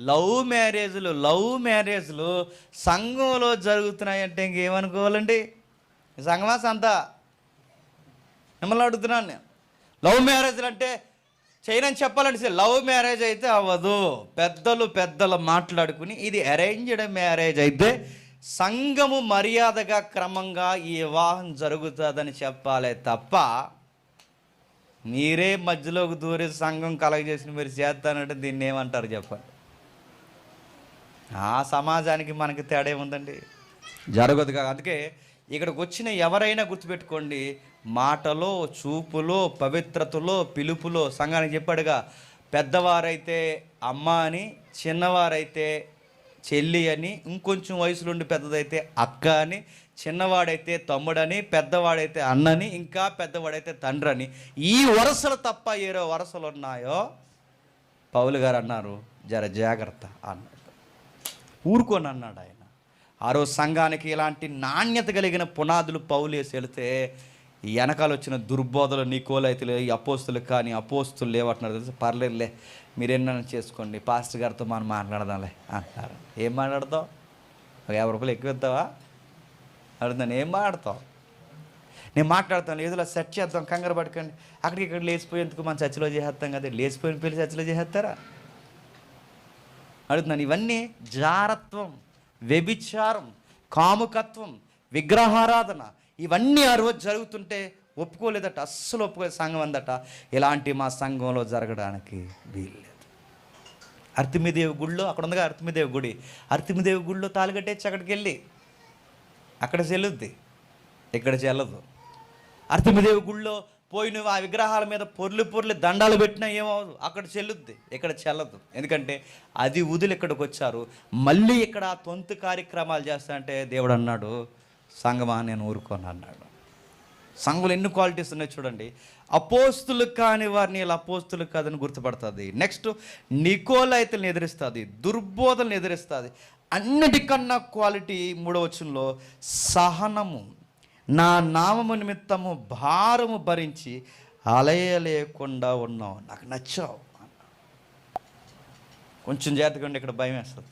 Love మ్యారేజ్లు love మ్యారేజ్లు సంఘంలో జరుగుతున్నాయంటే ఇంకేమనుకోవాలండి? సంఘమా సంత? మిమ్మల్ని అడుగుతున్నాను నేను. లవ్ మ్యారేజ్లు అంటే చేయనని చెప్పాలంటే సార్. లవ్ మ్యారేజ్ అయితే అవ్వదు. పెద్దలు పెద్దలు మాట్లాడుకుని ఇది అరేంజ్డ్ మ్యారేజ్ అయితే సంఘము మర్యాదగా క్రమంగా ఈ వివాహం జరుగుతుందని చెప్పాలే తప్ప మీరే మధ్యలోకి దూరి సంఘం కలగజేసిన మీరు చేస్తానంటే దీన్ని ఏమంటారు చెప్పండి? ఆ సమాజానికి మనకి తేడా ఉందండి జరగదు కాదు అందుకే ఇక్కడికి వచ్చిన ఎవరైనా గుర్తుపెట్టుకోండి మాటలో చూపులో పవిత్రతలో పిలుపులో సంఘానికి చెప్పాడుగా పెద్దవారైతే అమ్మ అని చిన్నవారైతే చెల్లి అని ఇంకొంచెం వయసులో ఉండి పెద్దదైతే అక్క అని చిన్నవాడైతే తమ్ముడని పెద్దవాడైతే అన్నని ఇంకా పెద్దవాడైతే తండ్రి అని ఈ వరుసలు తప్ప ఏరో వరుసలు ఉన్నాయో పౌలు గారు అన్నారు జర జాగ్రత్త అన్నారు. ఊరుకొని అన్నాడు ఆయన ఆ రోజు సంఘానికి ఇలాంటి నాణ్యత కలిగిన పునాదులు పౌలేసి వెళితే ఈ వెనకాల వచ్చిన దుర్బోధలు నీకోలైతే ఈ అపోస్తులు కానీ అపోస్తులు లేవట్టున్నారు తెలుసు? పర్లేదులే మీరేమన్నా చేసుకోండి. పాస్టర్ గారితో మనం మాట్లాడదాంలే అంటారు ఏం మాట్లాడతావు? ఒక యాభై రూపాయలు ఎక్కువ ఇస్తావా? అడుగుతాను ఏం మాట్లాడతావు? నేను మాట్లాడతాను ఏదో సెట్ చేద్దాం కంగారు పడకండి. అక్కడికి ఇక్కడ లేచిపోయేందుకు మనం చర్చలో చేసేస్తాం కదా. లేచిపోయిన పెళ్ళి చర్చలో చేసేస్తారా? అడుగుతున్నాను. ఇవన్నీ జారత్వం వ్యభిచారం కాముకత్వం విగ్రహారాధన. ఇవన్నీ ఆ రోజు జరుగుతుంటే ఒప్పుకోలేదట అస్సలు ఒప్పుకోలేదు సంఘం అందట ఇలాంటి మా సంఘంలో జరగడానికి వీల్లేదు. అర్తిమిదేవి గుడిలో అక్కడ ఉందిగా అర్తిమిదేవి గుడి. అర్తిమిదేవి గుడిలో తాలుగట్టేచ్చి అక్కడికి వెళ్ళి అక్కడ చెల్లుద్ది ఇక్కడ చెల్లదు. అర్తిమిదేవి గుళ్ళో పోయి నువ్వు ఆ విగ్రహాల మీద పొర్లు పొర్లు దండాలు పెట్టినా ఏమవదు అక్కడ చెల్లుద్ది ఇక్కడ చెల్లదు. ఎందుకంటే అది వదిలి ఇక్కడికి వచ్చారు. మళ్ళీ ఇక్కడ తొంతు కార్యక్రమాలు చేస్తా అంటే దేవుడు అన్నాడు సంగమా నేను ఊరుకోను అన్నాడు. సంఘులు ఎన్ని క్వాలిటీస్ ఉన్నాయి చూడండి. అపోస్తులు కాని వారిని ఇలా అపోస్తులు కాదని గుర్తుపడుతుంది. నెక్స్ట్ నికోలైతులను ఎదిరిస్తుంది దుర్బోధలను ఎదిరిస్తుంది. అన్నిటికన్నా క్వాలిటీ మూడవచనంలో సహనము. నా నామము నిమిత్తము భారము భరించి అలయలేకుండా ఉన్నావు. నాకు నచ్చావు. కొంచెం జాగ్రత్తగా ఉండి ఇక్కడ భయం వేస్తుంది.